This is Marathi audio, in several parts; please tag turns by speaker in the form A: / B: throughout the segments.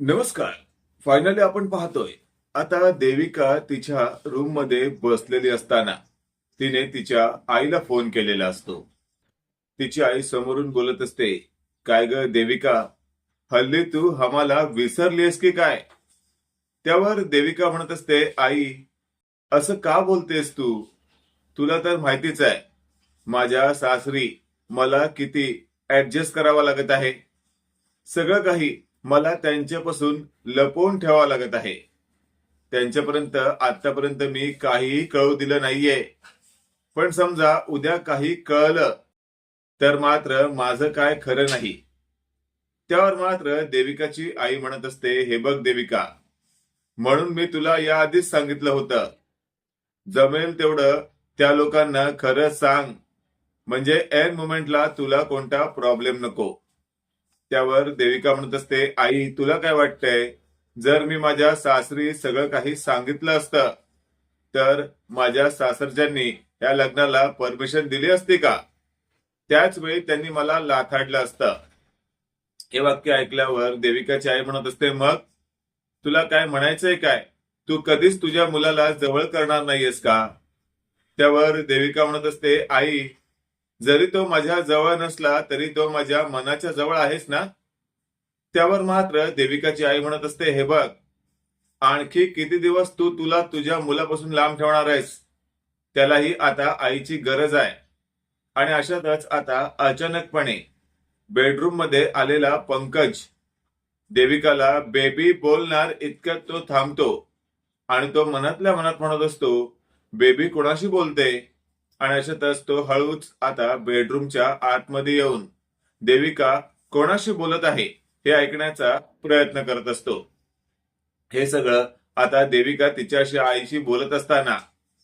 A: नमस्कार. फायनली आपण पाहतोय. आता देविका तिच्या रूममध्ये बसलेली असताना तिने तिच्या आईला फोन केलेला असतो. तिची आई समोरून बोलत असते काय ग देविका? हल्ली तू आम्हाला विसरलीस की काय? त्यावर देविका म्हणत असते आई असं का बोलतेस तू? तुला तर माहितीच आहे. माझ्या सासरी मला किती ऍडजस्ट करावा लागत आहे. सगळं काही मला त्यांच्यापासून लपवून ठेवावं लागत आहे. त्यांच्यापर्यंत आतापर्यंत मी काहीही कळू दिलं नाहीये. पण समजा उद्या काही कळलं तर मात्र माझं काय खरं नाही. त्यावर मात्र देविकाची आई म्हणत असते हे बघ देविका म्हणून मी तुला याआधीच सांगितलं होतं. जमेल तेवढं त्या लोकांना खरं सांग. म्हणजे एन मोमेंटला तुला कोणता प्रॉब्लेम नको. त्यावर देविका म्हणत असते आई तुला काय वाटतंय? जर मी माझ्या सासरी सगळं काही सांगितलं असतं तर माझ्या सासरच्यांनी या लग्नाला परमिशन दिली असती का? त्याच वेळी त्यांनी मला लाथाडलं असतं. हे वाक्य ऐकल्यावर देविकाची आई म्हणत असते मग तुला काय म्हणायचंय काय? तू कधीच तुझ्या मुलाला जवळ करणार नाहीयेस का? त्यावर देविका म्हणत असते आई जरी तो माझ्या जवळ नसला तरी तो माझ्या मनाच्या जवळ आहेस ना? त्यावर मात्र देविकाची आई म्हणत असते हे बघ आणखी किती दिवस तू तुला तुझ्या मुलापासून लांब ठेवणार आहेस? त्यालाही आता आईची गरज आहे. आणि अशातच आता अचानकपणे बेडरूममध्ये आलेला पंकज देविकाला बेबी बोलणार इतक्यात तो थांबतो. आणि तो मनातल्या मनात म्हणत असतो बेबी कोणाशी बोलते? आणि अशातच तो हळूच आता बेडरूमच्या आतमध्ये येऊन देविका कोणाशी बोलत आहे हे ऐकण्याचा प्रयत्न करत असतो. हे सगळं आता देविका तिच्याशी आईशी बोलत असताना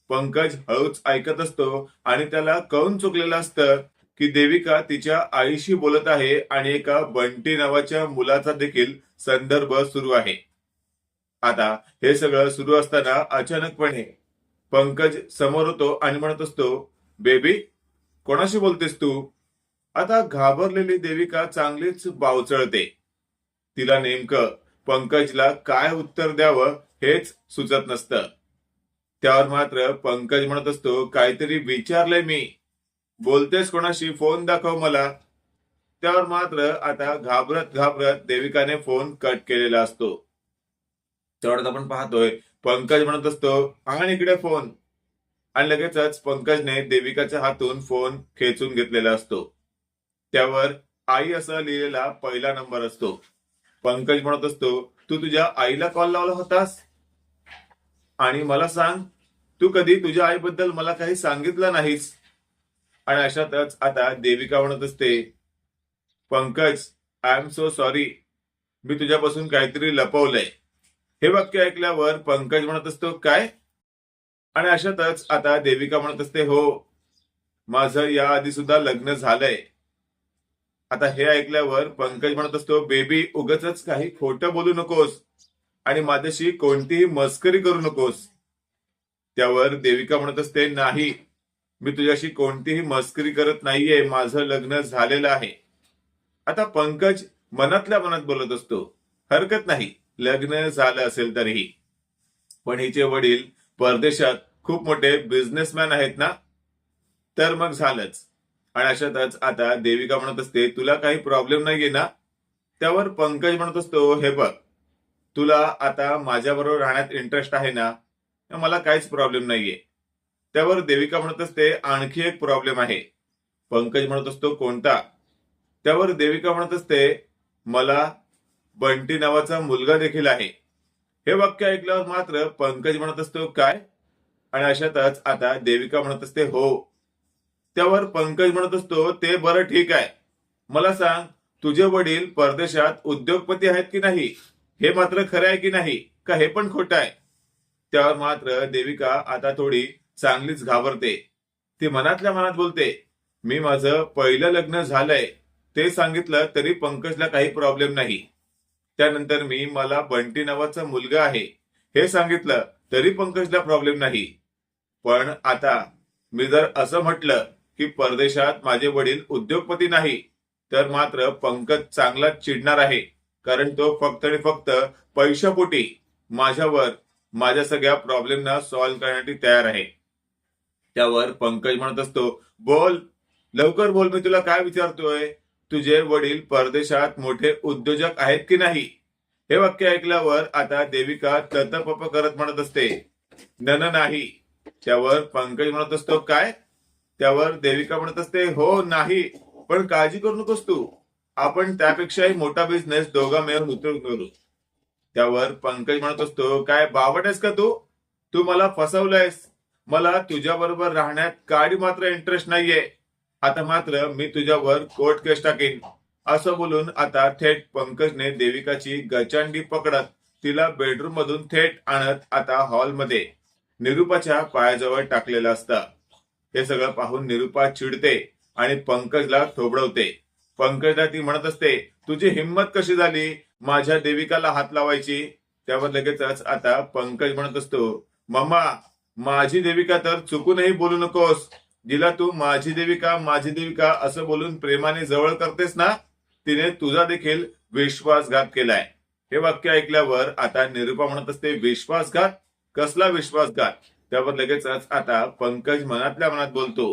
A: पंकज हळूच ऐकत असतो आणि त्याला कळून चुकलेलं असतं की देविका तिच्या आईशी बोलत आहे आणि एका बंटी नावाच्या मुलाचा देखील संदर्भ सुरू आहे. आता हे सगळं सुरू असताना अचानकपणे पंकज समोर होतो आणि म्हणत असतो बेबी कोणाशी बोलतेस तू? आता घाबरलेली देविका चांगलीच बावचळते. तिला नेमकं पंकजला काय उत्तर द्यावं हेच सुचत नसतं. त्यावर मात्र पंकज म्हणत असतो काहीतरी विचारलंय मी. बोलतेस कोणाशी? फोन दाखव मला. त्यावर मात्र आता घाबरत घाबरत देविकाने फोन कट केलेला असतो. तेवढ्यात आपण पाहतोय. पंकज म्हणत असतो आणि इकडे फोन. आणि लगेचच पंकजने देविकाच्या हातून फोन खेचून घेतलेला असतो. त्यावर आई असं लिहिलेला पहिला नंबर असतो. पंकज म्हणत असतो तू तुझ्या आईला कॉल लावला होतास? आणि मला सांग तू कधी तुझ्या आईबद्दल मला काही सांगितलं नाहीस? आणि अशातच आता देविका म्हणत असते Pankaj I am so sorry मी तुझ्यापासून काहीतरी लपवलंय. हे वाक्य ऐकल्यावर पंकज म्हणत असतो काय? आणि अशातच आता देविका म्हणत असते हो माझं या आधी सुद्धा लग्न झालंय. आता हे ऐकल्यावर पंकज म्हणत असतो बेबी उगच काही खोटं बोलू नकोस आणि माझ्याशी कोणतीही मस्करी करू नकोस. त्यावर देविका म्हणत असते नाही मी तुझ्याशी कोणतीही मस्करी करत नाहीये माझं लग्न झालेलं आहे. आता पंकज मनातल्या मनात बोलत असतो हरकत नाही लग्न झालं असेल तरीही. पण हिचे वडील परदेशात खूप मोठे बिझनेसमॅन आहेत ना? तर मग झालंच. आणि अशातच आता देविका म्हणत असते तुला काही प्रॉब्लेम नाहीये ना? त्यावर पंकज म्हणत असतो हे बघ तुला आता माझ्याबरोबर राहण्यात इंटरेस्ट आहे ना? मला काहीच प्रॉब्लेम नाहीये. त्यावर देविका म्हणत असते आणखी एक प्रॉब्लेम आहे. पंकज म्हणत असतो कोणता? त्यावर देविका म्हणत असते मला बंटी नावाचा मुलगा देखील आहे. हे वाक्य ऐकल्यावर मात्र पंकज म्हणत असतो काय? आणि अशातच आता देविका म्हणत असते हो. त्यावर पंकज म्हणत असतो ते बरं ठीक आहे. मला सांग तुझे वडील परदेशात उद्योगपती आहेत की नाही? हे मात्र खरं आहे की नाही? का हे पण खोटं आहे? त्यावर मात्र देविका आता थोडी चांगलीच घाबरते. ती मनातल्या मनात बोलते मी माझं पहिलं लग्न झालंय. ते सांगितलं तरी पंकजला काही प्रॉब्लेम नाही. त्यानंतर मी मला बंटी नावाचा मुलगा आहे. हे सांगितलं तरी पंकजला प्रॉब्लेम नाही. पण आता मी जर असं म्हटलं की परदेशात माझे वडील उद्योगपती नाही तर मात्र पंकज चांगलाच चिडणार आहे. कारण तो फक्त आणि फक्त पैशापोटी माझ्यावर माझ्या सगळ्या प्रॉब्लेमना सॉल्व्ह करण्यासाठी तयार आहे. त्यावर पंकज म्हणत असतो बोल लवकर बोल मी तुला काय विचारतोय? तुझे वडील परदेशात मोठे उद्योजक आहेत की नाही? हे वाक्य ऐकल्यावर आता देविका ततपप करत म्हणत असते नन नाही. त्यावर पंकज म्हणत असतो काय? त्यावर देविका म्हणत असते हो नाही. पण काळजी करू नकोस तू. आपण त्यापेक्षाही मोठा बिझनेस दोघा मिळून उतरून करू. त्यावर पंकज म्हणत असतो काय बावट आहेस का तू? तू मला फसवलंयस. मला तुझ्या बरोबर राहण्यात काळी मात्र इंटरेस्ट नाहीये. आता मात्र मी तुझ्यावर कोर्ट केस टाकेन. असं बोलून आता थेट पंकजने देविकाची गचांडी पकडत तिला बेडरूम मधून थेट आणत आता हॉलमध्ये निरुपाच्या पायाजवळ टाकलेलं असतं. हे सगळं पाहून निरुपा चिडते आणि पंकजला थोबडवते. पंकजला ती म्हणत असते तुझी हिंमत कशी झाली? माझ्या देविकाला हात लावायची? त्यावर लगेचच आता पंकज म्हणत असतो मम्मा माझी देविका तर चुकूनही बोलू नकोस. जिला तू माझी देविका माझी देविका असं बोलून प्रेमाने जवळ करतेस ना तिने तुझा देखील विश्वासघात केलाय. हे वाक्य ऐकल्यावर आता निरुपा म्हणत असते विश्वासघात? कसला विश्वासघात? त्यावर लगेचच आता पंकज मनातल्या मनात बोलतो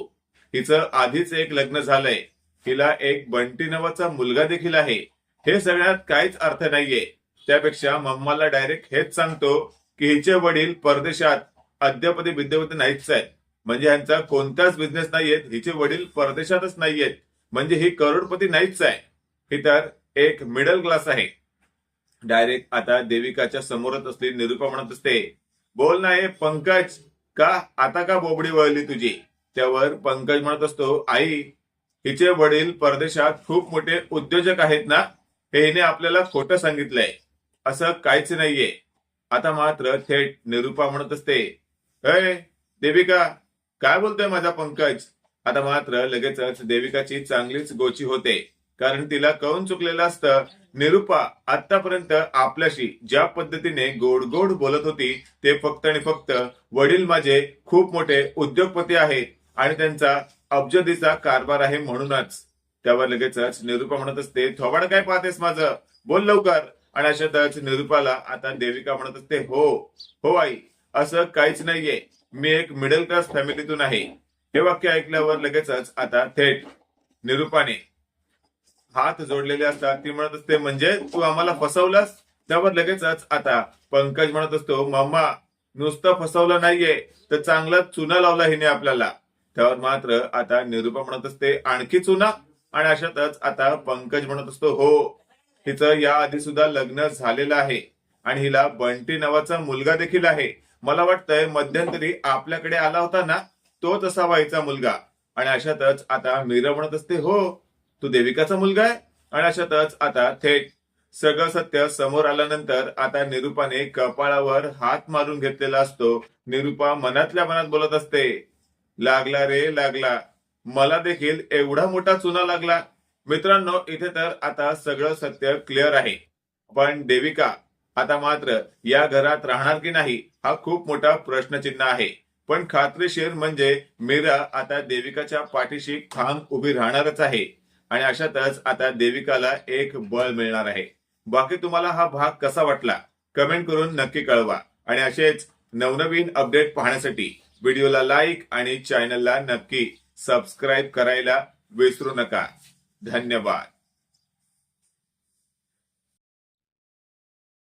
A: हिचं आधीच एक लग्न झालंय. हिला एक बंटी नावाचा मुलगा देखील आहे. हे सगळ्यात काहीच अर्थ नाहीये. त्यापेक्षा मम्माला डायरेक्ट हेच सांगतो की हिचे वडील परदेशात अद्यापदी विद्यापती नाहीच आहेत. म्हणजे यांचा कोणताच बिझनेस नाहीयेत हिचे वडील परदेशातच नाहीयेत. म्हणजे ही करोडपती नाहीच आहे. ही तर एक मिडल क्लास आहे. डायरेक्ट आता देविकाच्या समोरच असली निरुपा म्हणत असते बोल ना हे पंकज का आता का बोबडी वळली तुझी? त्यावर पंकज म्हणत असतो आई हिचे वडील परदेशात खूप मोठे उद्योजक आहेत ना हे हिने आपल्याला खोटं सांगितलंय. असं काहीच नाहीये. आता मात्र थेट निरुपा म्हणत असते अय देविका काय बोलतोय माझा पंकज? आता मात्र लगेचच देविकाची चांगलीच गोची होते. कारण तिला कळून चुकलेलं असतं? निरुपा आतापर्यंत आपल्याशी ज्या पद्धतीने गोड गोड बोलत होती ते फक्त आणि फक्त वडील माझे खूप मोठे उद्योगपती आहेत आणि त्यांचा अब्जदीचा कारभार आहे म्हणूनच. त्यावर लगेचच निरुपा म्हणत असते थोबाड काय पाहतेस माझं? बोल लवकर. आणि अशातच निरुपाला आता देविका म्हणत असते हो हो आई असं काहीच नाहीये. मी एक मिडल क्लास फॅमिलीतून आहे. हे वाक्य ऐकल्यावर लगेचच आता थेट निरुपाने हात जोडलेले असतात. ती म्हणत असते म्हणजे तू आम्हाला फसवलास? त्यावर लगेचच आता पंकज म्हणत असतो मम्मा नुसतं फसवलं नाहीये तर चांगला चुना लावला हिने आपल्याला. त्यावर मात्र आता निरुपा म्हणत असते आणखी चुना? आणि अशातच आता पंकज म्हणत असतो हो हिचं या आधी सुद्धा लग्न झालेलं आहे आणि हिला बंटी नावाचा मुलगा देखील आहे. मला वाटतंय मध्यंतरी आपल्याकडे आला होता ना तो तसा व्हायचा मुलगा. आणि अशातच आता मीरा म्हणत असते हो तू देविकाचा मुलगा आहे. आणि अशातच आता थेट सगळं सत्य समोर आल्यानंतर आता निरुपाने कपाळावर हात मारून घेतलेला असतो. निरुपा मनातल्या मनात बोलत असते लागला रे लागला. मला देखील एवढा मोठा चुना लागला. मित्रांनो इथे तर आता सगळं सत्य क्लिअर आहे. पण देविका आता मात्र या घरात राहणार की नाही? हा खूप मोठा प्रश्नचिन्ह आहे. पण खात्रीशीर म्हणजे मीरा आता देविकाच्या पाठीशी खांब उभी राहणारच आहे. आणि अशातच आता देविकाला एक बळ मिळणार आहे. बाकी तुम्हाला हा भाग कसा वाटला? कमेंट करून नक्की कळवा. आणि असेच नवनवीन अपडेट पाहण्यासाठी व्हिडिओला लाईक आणि चॅनलला नक्की सबस्क्राईब करायला विसरू नका. धन्यवाद.